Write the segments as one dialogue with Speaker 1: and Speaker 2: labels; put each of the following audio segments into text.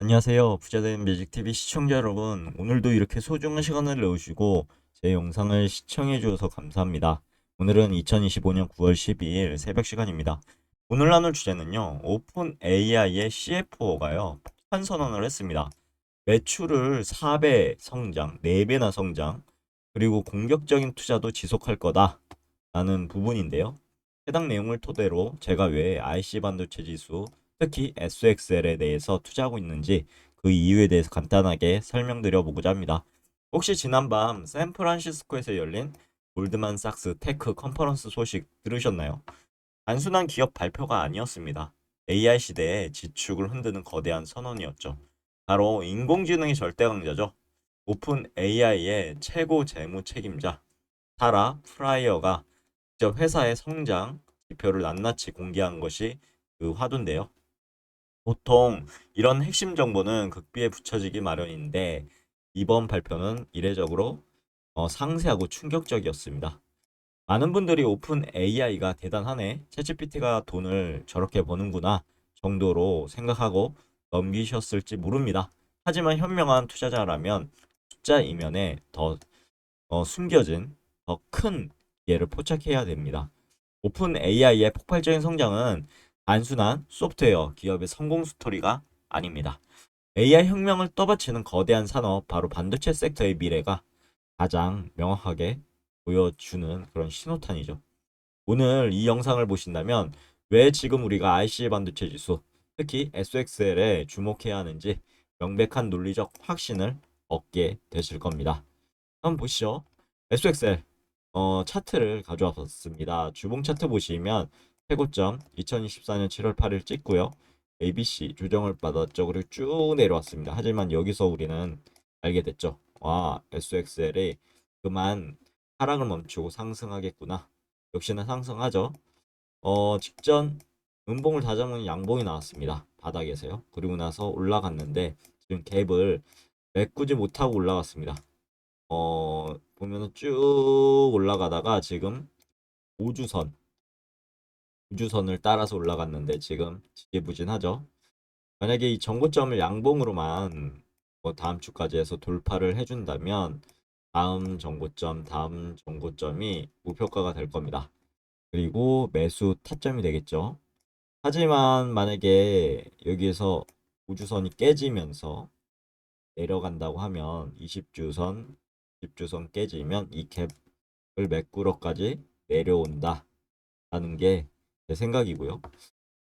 Speaker 1: 안녕하세요. 부자된 뮤직TV 시청자 여러분. 오늘도 이렇게 소중한 시간을 내주시고 제 영상을 시청해 주셔서 감사합니다. 오늘은 2025년 9월 12일 새벽 시간입니다. 오늘 나눌 주제는요. 오픈 AI의 CFO가요. 폭탄 선언을 했습니다. 매출을 4배 성장, 4배나 성장, 그리고 공격적인 투자도 지속할 거다. 라는 부분인데요. 해당 내용을 토대로 제가 왜 IC 반도체 지수 특히 SXL에 대해서 투자하고 있는지 그 이유에 대해서 간단하게 설명드려 보고자 합니다. 혹시 지난밤 샌프란시스코에서 열린 골드만삭스 테크 컨퍼런스 소식 들으셨나요? 단순한 기업 발표가 아니었습니다. AI 시대의 지축을 흔드는 거대한 선언이었죠. 바로 인공지능의 절대 강자죠. 오픈 AI의 최고 재무 책임자 사라 프라이어가 직접 회사의 성장 지표를 낱낱이 공개한 것이 그 화두인데요. 보통 이런 핵심 정보는 극비에 붙여지기 마련인데 이번 발표는 이례적으로 어, 상세하고 충격적이었습니다. 많은 분들이 오픈 AI가 대단하네, 챗GPT가 돈을 저렇게 버는구나 정도로 생각하고 넘기셨을지 모릅니다. 하지만 현명한 투자자라면 숫자 이면에 더 어, 숨겨진 더 큰 기회를 포착해야 됩니다. 오픈 AI의 폭발적인 성장은 단순한 소프트웨어 기업의 성공 스토리가 아닙니다. AI 혁명을 떠받치는 거대한 산업, 바로 반도체 섹터의 미래가 가장 명확하게 보여주는 그런 신호탄이죠. 오늘 이 영상을 보신다면 왜 지금 우리가 IC 반도체 지수, 특히 SXL에 주목해야 하는지 명백한 논리적 확신을 얻게 되실 겁니다. 한번 보시죠. SXL 어, 차트를 가져와 봤습니다. 주봉 차트 보시면 최고점 2024년 7월 8일 찍고요. ABC 조정을 받았죠. 그리고 쭉 내려왔습니다. 하지만 여기서 우리는 알게 됐죠. 와, SXL이 그만 하락을 멈추고 상승하겠구나. 역시나 상승하죠. 어, 직전 음봉을 다져먹는 양봉이 나왔습니다. 바닥에서요. 그리고 나서 올라갔는데 지금 갭을 메꾸지 못하고 올라갔습니다. 어, 보면은 쭉 올라가다가 지금 우주선 우주선을 따라서 올라갔는데 지금 지지부진하죠. 만약에 이 정고점을 양봉으로만 뭐 다음 주까지 해서 돌파를 해준다면 다음 정고점, 다음 정고점이 목표가가 될 겁니다. 그리고 매수 타점이 되겠죠. 하지만 만약에 여기에서 우주선이 깨지면서 내려간다고 하면 20주선, 10주선 깨지면 이 갭을 메꾸러까지 내려온다. 라는 게제 생각이고요.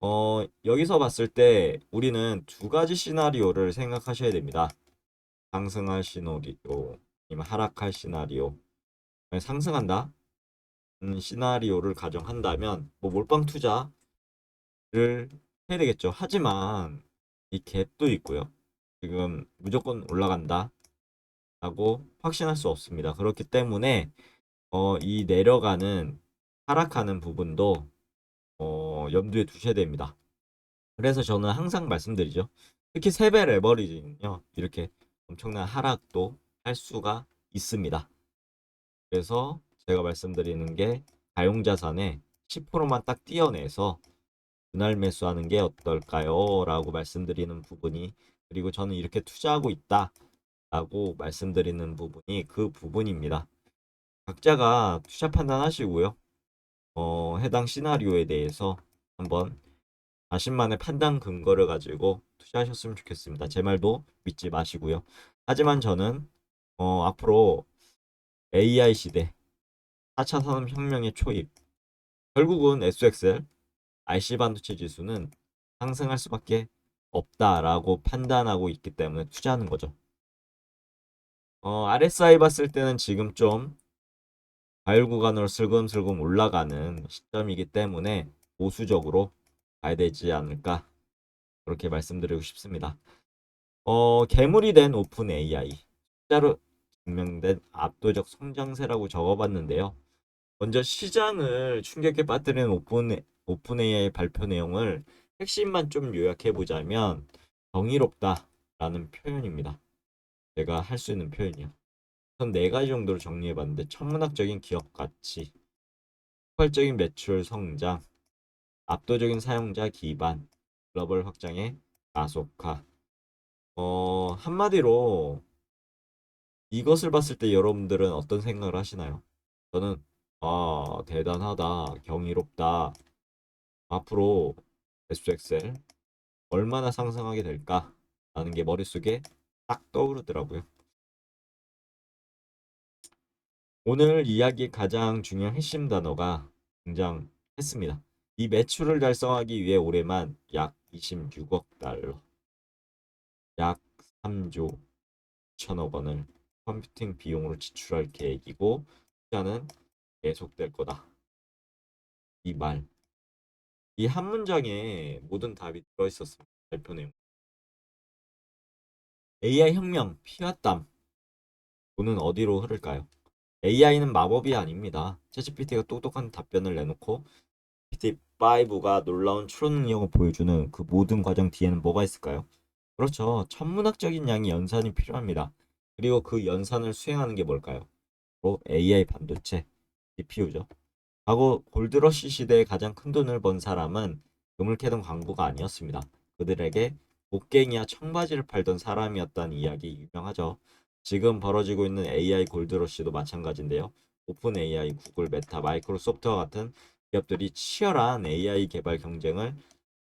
Speaker 1: 어, 여기서 봤을 때 우리는 두 가지 시나리오를 생각하셔야 됩니다. 상승할 시나리오, 아니면 하락할 시나리오. 상승한다? 음, 시나리오를 가정한다면 뭐 몰빵 투자를 해야 되겠죠. 하지만 이 갭도 있고요. 지금 무조건 올라간다. 라고 확신할 수 없습니다. 그렇기 때문에 어, 이 내려가는 하락하는 부분도 어, 염두에 두셔야 됩니다. 그래서 저는 항상 말씀드리죠. 특히 세배 레버리지는요. 이렇게 엄청난 하락도 할 수가 있습니다. 그래서 제가 말씀드리는 게 가용자산의 10%만 딱 띄어내서 분할 매수하는 게 어떨까요? 라고 말씀드리는 부분이 그리고 저는 이렇게 투자하고 있다 라고 말씀드리는 부분이 그 부분입니다. 각자가 투자 판단하시고요. 어, 해당 시나리오에 대해서 한번 자신만의 판단 근거를 가지고 투자하셨으면 좋겠습니다. 제 말도 믿지 마시고요. 하지만 저는 어, 앞으로 AI 시대 4차 산업혁명의 초입 결국은 SXL IC 반도체 지수는 상승할 수밖에 없다라고 판단하고 있기 때문에 투자하는 거죠. 어, RSI 봤을 때는 지금 좀 과열 구간으로 슬금슬금 올라가는 시점이기 때문에 보수적으로 가야 되지 않을까 그렇게 말씀드리고 싶습니다. 어, 괴물이 된 오픈 AI 숫자로 증명된 압도적 성장세라고 적어봤는데요. 먼저 시장을 충격에 빠뜨리는 오픈 오픈 AI 발표 내용을 핵심만 좀 요약해 보자면 정의롭다라는 표현입니다. 제가 할 수 있는 표현이요. 우선 네 가지 정도로 정리해봤는데 천문학적인 기업 가치, 폭발적인 매출 성장, 압도적인 사용자 기반, 글로벌 확장의 가속화, 어, 한마디로 이것을 봤을 때 여러분들은 어떤 생각을 하시나요? 저는 아, 대단하다, 경이롭다. 앞으로 SXL 얼마나 상승하게 될까? 라는 게 머릿속에 딱 떠오르더라고요. 오늘 이야기 가장 중요한 핵심 단어가 등장했습니다. 이 매출을 달성하기 위해 올해만 약 26억 달러, 약 3조 2천억 원을 컴퓨팅 비용으로 지출할 계획이고 투자는 계속될 거다. 이 말. 이 한 문장에 모든 답이 들어있었습니다. 발표 내용. AI 혁명, 피와 땀. 돈은 어디로 흐를까요? AI는 마법이 아닙니다. 챗GPT가 똑똑한 답변을 내놓고 GPT-5가 놀라운 추론 능력을 보여주는 그 모든 과정 뒤에는 뭐가 있을까요? 그렇죠. 천문학적인 양의 연산이 필요합니다. 그리고 그 연산을 수행하는 게 뭘까요? 바로 AI 반도체, GPU죠. 과거 골드러시 시대에 가장 큰 돈을 번 사람은 금을 캐던 광부가 아니었습니다. 그들에게 곡괭이와 청바지를 팔던 사람이었다는 이야기 유명하죠. 지금 벌어지고 있는 AI 골드러시도 마찬가지인데요. 오픈 AI, 구글, 메타, 마이크로소프트와 같은 기업들이 치열한 AI 개발 경쟁을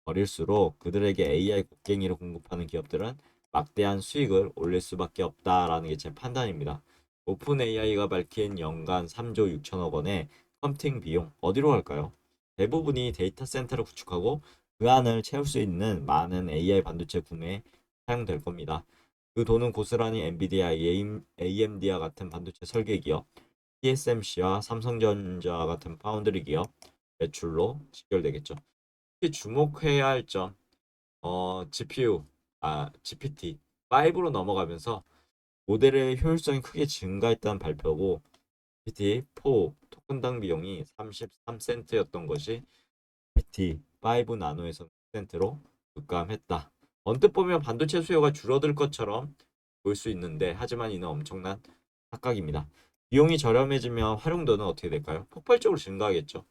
Speaker 1: 벌일수록 그들에게 AI 곡괭이를 공급하는 기업들은 막대한 수익을 올릴 수밖에 없다라는 게 제 판단입니다. 오픈 AI가 밝힌 연간 3조 6천억 원의 컴퓨팅 비용 어디로 갈까요? 대부분이 데이터 센터를 구축하고 그 안을 채울 수 있는 많은 AI 반도체 구매에 사용될 겁니다. 그 돈은 고스란히 엔비디아, AMD와 같은 반도체 설계 기업, TSMC와 삼성전자 같은 파운드리 기업 매출로 직결되겠죠. 특히 주목해야 할 점, 어, GPU, 아, GPT 5로 넘어가면서 모델의 효율성이 크게 증가했다는 발표고 GPT-4 토큰당 비용이 33센트였던 것이 GPT-5 나노에서 1센트로 급감했다. 언뜻 보면 반도체 수요가 줄어들 것처럼 보일 수 있는데 하지만 이는 엄청난 착각입니다. 비용이 저렴해지면 활용도는 어떻게 될까요? 폭발적으로 증가하겠죠.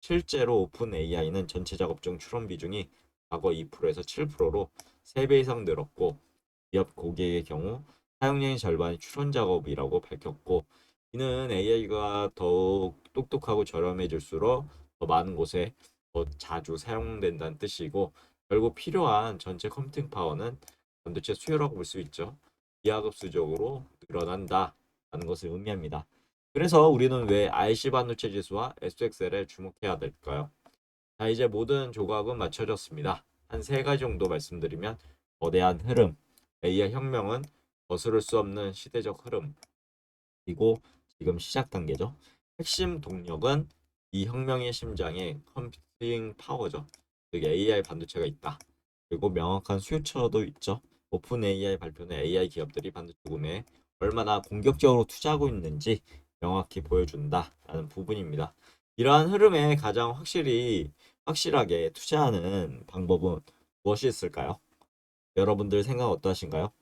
Speaker 1: 실제로 오픈 AI는 전체 작업 중 추론 비중이 과거 2%에서 7%로 3배 이상 늘었고 기업 고객의 경우 사용량의 절반이 추론 작업이라고 밝혔고 이는 AI가 더욱 똑똑하고 저렴해질수록 더 많은 곳에 더 자주 사용된다는 뜻이고 결국 필요한 전체 컴퓨팅 파워는 반도체 수요라고 볼 수 있죠. 비하급수적으로 늘어난다라는 것을 의미합니다. 그래서 우리는 왜 IC 반도체 지수와 SXL에 주목해야 될까요? 자, 이제 모든 조각은 맞춰졌습니다. 한 세 가지 정도 말씀드리면 거대한 흐름, AI 혁명은 거스를 수 없는 시대적 흐름, 그리고 지금 시작 단계죠. 핵심 동력은 이 혁명의 심장에 컴퓨팅 파워죠. 즉 AI 반도체가 있다. 그리고 명확한 수요처도 있죠. 오픈 AI 발표는 AI 기업들이 반도체 구매에 얼마나 공격적으로 투자하고 있는지 명확히 보여준다라는 부분입니다. 이러한 흐름에 가장 확실히 확실하게 투자하는 방법은 무엇이 있을까요? 여러분들 생각 어떠하신가요?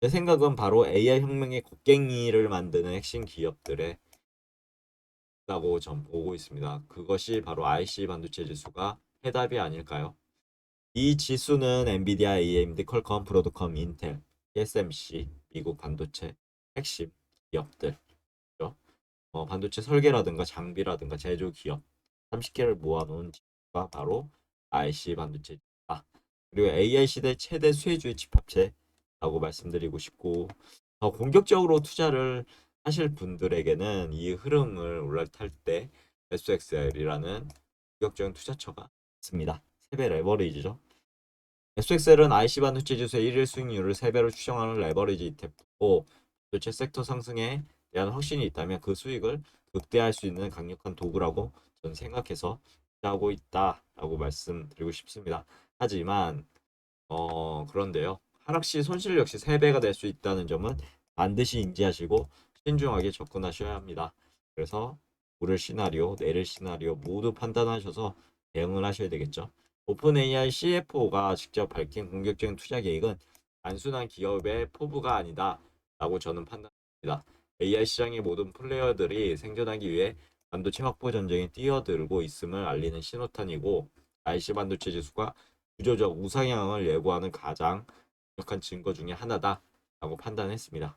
Speaker 1: 제 생각은 바로 AI 혁명의 곡괭이를 만드는 핵심 기업들의 라고 전 보고 있습니다. 그것이 바로 IC 반도체 지수가 해답이 아닐까요? 이 지수는 엔비디아, AMD, 퀄컴, 브로드컴, 인텔, TSMC, 미국 반도체 핵심 기업들, 어, 반도체 설계라든가 장비라든가 제조 기업 30개를 모아놓은 지수가 바로 IC 반도체다. 그리고 AI 시대 최대 수혜주의 집합체라고 말씀드리고 싶고 더 공격적으로 투자를 하실 분들에게는 이 흐름을 올라탈 때 SXL이라는 공격적인 투자처가 있습니다. 3배 레버리지죠. SXL은 IC 반도체 지수의 1일 수익률을 3배로 추정하는 레버리지 ETF고 반도체 섹터 상승에 대한 확신이 있다면 그 수익을 극대화할 수 있는 강력한 도구라고 저는 생각해서 투자하고 있다라고 말씀드리고 싶습니다. 하지만 어 그런데요. 하락 시 손실 역시 3배가 될 수 있다는 점은 반드시 인지하시고 신중하게 접근하셔야 합니다. 그래서 오를 시나리오, 내릴 시나리오 모두 판단하셔서 대응을 하셔야 되겠죠. 오픈 AI CFO가 직접 밝힌 공격적인 투자 계획은 단순한 기업의 포부가 아니다 라고 저는 판단합니다. AI 시장의 모든 플레이어들이 생존하기 위해 반도체 확보 전쟁에 뛰어들고 있음을 알리는 신호탄이고 IC 반도체 지수가 구조적 우상향을 예고하는 가장 강력한 증거 중에 하나다 라고 판단했습니다.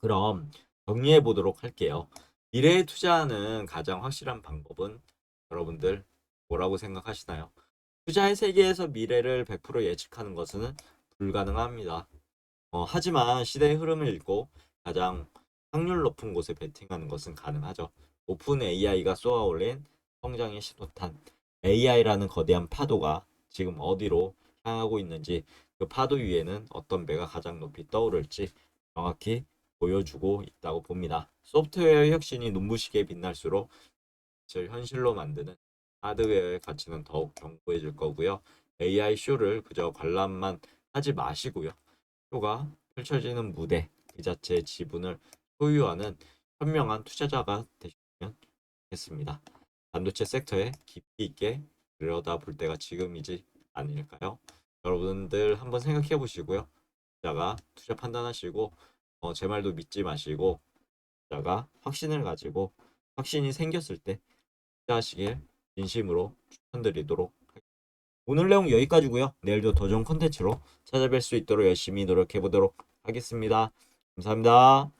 Speaker 1: 그럼 정리해 보도록 할게요. 미래에 투자하는 가장 확실한 방법은 여러분들 뭐라고 생각하시나요? 투자의 세계에서 미래를 100% 예측하는 것은 불가능합니다. 어, 하지만 시대의 흐름을 읽고 가장 확률 높은 곳에 베팅하는 것은 가능하죠. 오픈 AI가 쏘아올린 성장의 신호탄. AI라는 거대한 파도가 지금 어디로 향하고 있는지 그 파도 위에는 어떤 배가 가장 높이 떠오를지 정확히 보여주고 있다고 봅니다. 소프트웨어 혁신이 눈부시게 빛날수록 를 현실로 만드는 하드웨어의 가치는 더욱 견고해질 거고요. AI 쇼를 그저 관람만 하지 마시고요. 쇼가 펼쳐지는 무대 그 자체의 지분을 소유하는 현명한 투자자가 되시면 좋겠습니다. 반도체 섹터에 깊이 있게 들여다볼 때가 지금이지 아닐까요? 여러분들 한번 생각해 보시고요. 투자가 투자 판단하시고 어, 제 말도 믿지 마시고 투자가 확신을 가지고 확신이 생겼을 때 투자하시길 진심으로 추천드리도록 하겠습니다. 오늘 내용 여기까지고요. 내일도 더 좋은 컨텐츠로 찾아뵐 수 있도록 열심히 노력해 보도록 하겠습니다. 감사합니다.